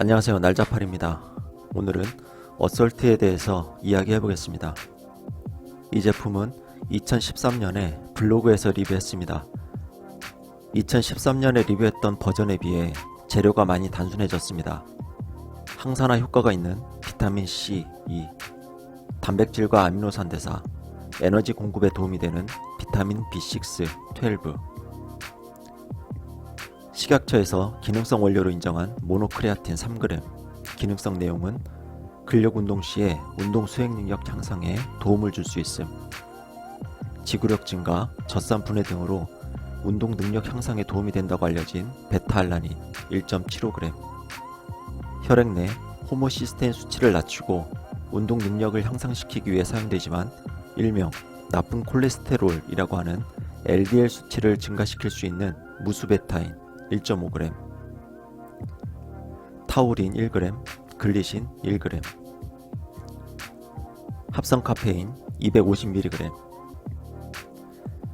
안녕하세요 날자팔입니다. 오늘은 어설트에 대해서 이야기해 보겠습니다. 이 제품은 2013년에 블로그에서 리뷰했습니다. 2013년에 리뷰했던 버전에 비해 재료가 많이 단순해졌습니다. 항산화 효과가 있는 비타민 C, E, 단백질과 아미노산 대사, 에너지 공급에 도움이 되는 비타민 B6, 12, 식약처에서 기능성 원료로 인정한 모노크레아틴 3g. 기능성 내용은 근력 운동 시에 운동 수행 능력 향상에 도움을 줄 수 있음. 지구력 증가, 젖산 분해 등으로 운동 능력 향상에 도움이 된다고 알려진 베타알라닌 1.75g. 혈액 내 호모시스테인 수치를 낮추고 운동 능력을 향상시키기 위해 사용되지만 일명 나쁜 콜레스테롤이라고 하는 LDL 수치를 증가시킬 수 있는 무수베타인 1.5g, 타우린 1g, 글리신 1g, 합성 카페인 250mg.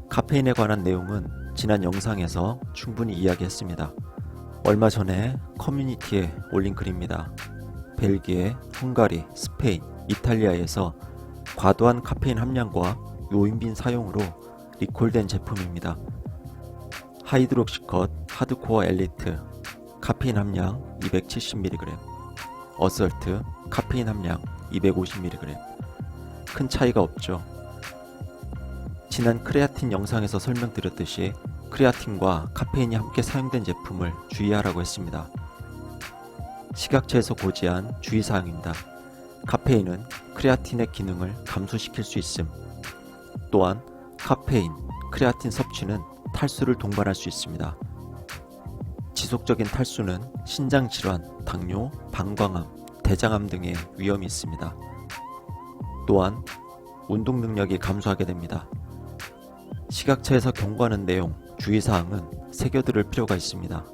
카페인에 관한 내용은 지난 영상에서 충분히 이야기했습니다. 얼마 전에 커뮤니티에 올린 글입니다. 벨기에, 헝가리, 스페인, 이탈리아에서 과도한 카페인 함량과 요인빈 사용으로 리콜된 제품입니다. 하이드록시컷 하드코어 엘리트 카페인 함량 270mg 어설트 카페인 함량 250mg 큰 차이가 없죠. 지난 크레아틴 영상에서 설명드렸듯이 크레아틴과 카페인이 함께 사용된 제품을 주의하라고 했습니다. 식약처에서 고지한 주의사항입니다. 카페인은 크레아틴의 기능을 감소시킬 수 있음. 또한 카페인, 크레아틴 섭취는 탈수를 동반할 수 있습니다. 지속적인 탈수는 신장 질환, 당뇨, 방광암, 대장암 등의 위험이 있습니다. 또한 운동 능력이 감소하게 됩니다. 식약처에서 경고하는 내용, 주의사항은 새겨들을 필요가 있습니다.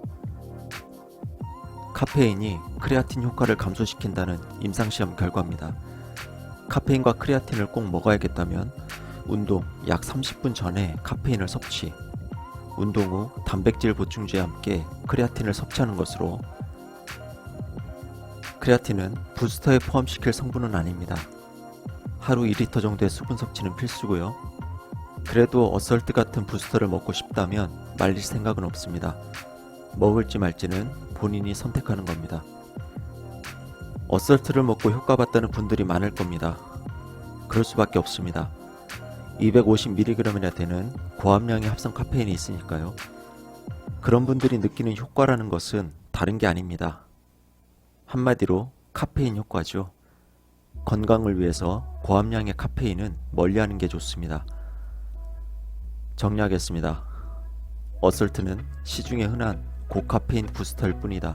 카페인이 크레아틴 효과를 감소시킨다는 임상시험 결과입니다. 카페인과 크레아틴을 꼭 먹어야겠다면 운동 약 30분 전에 카페인을 섭취, 운동 후 단백질 보충제와 함께 크레아틴을 섭취하는 것으로 크레아틴은 부스터에 포함시킬 성분은 아닙니다. 하루 2리터 정도의 수분 섭취는 필수고요. 그래도 어설트 같은 부스터를 먹고 싶다면 말릴 생각은 없습니다. 먹을지 말지는 본인이 선택하는 겁니다. 어설트를 먹고 효과 봤다는 분들이 많을 겁니다. 그럴 수밖에 없습니다. 250mg이나 되는 고함량의 합성 카페인이 있으니까요. 그런 분들이 느끼는 효과라는 것은 다른 게 아닙니다. 한마디로 카페인 효과죠. 건강을 위해서 고함량의 카페인은 멀리하는 게 좋습니다. 정리하겠습니다. 어설트는 시중에 흔한 고카페인 부스터일 뿐이다.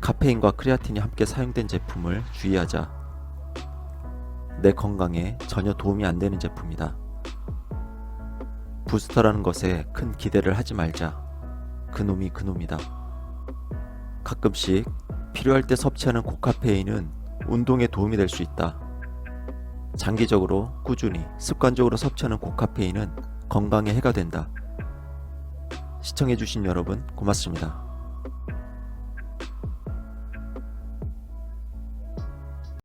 카페인과 크레아틴이 함께 사용된 제품을 주의하자. 내 건강에 전혀 도움이 안 되는 제품이다. 부스터라는 것에 큰 기대를 하지 말자. 그놈이 그놈이다. 가끔씩 필요할 때 섭취하는 고카페인은 운동에 도움이 될 수 있다. 장기적으로 꾸준히 습관적으로 섭취하는 고카페인은 건강에 해가 된다. 시청해주신 여러분 고맙습니다.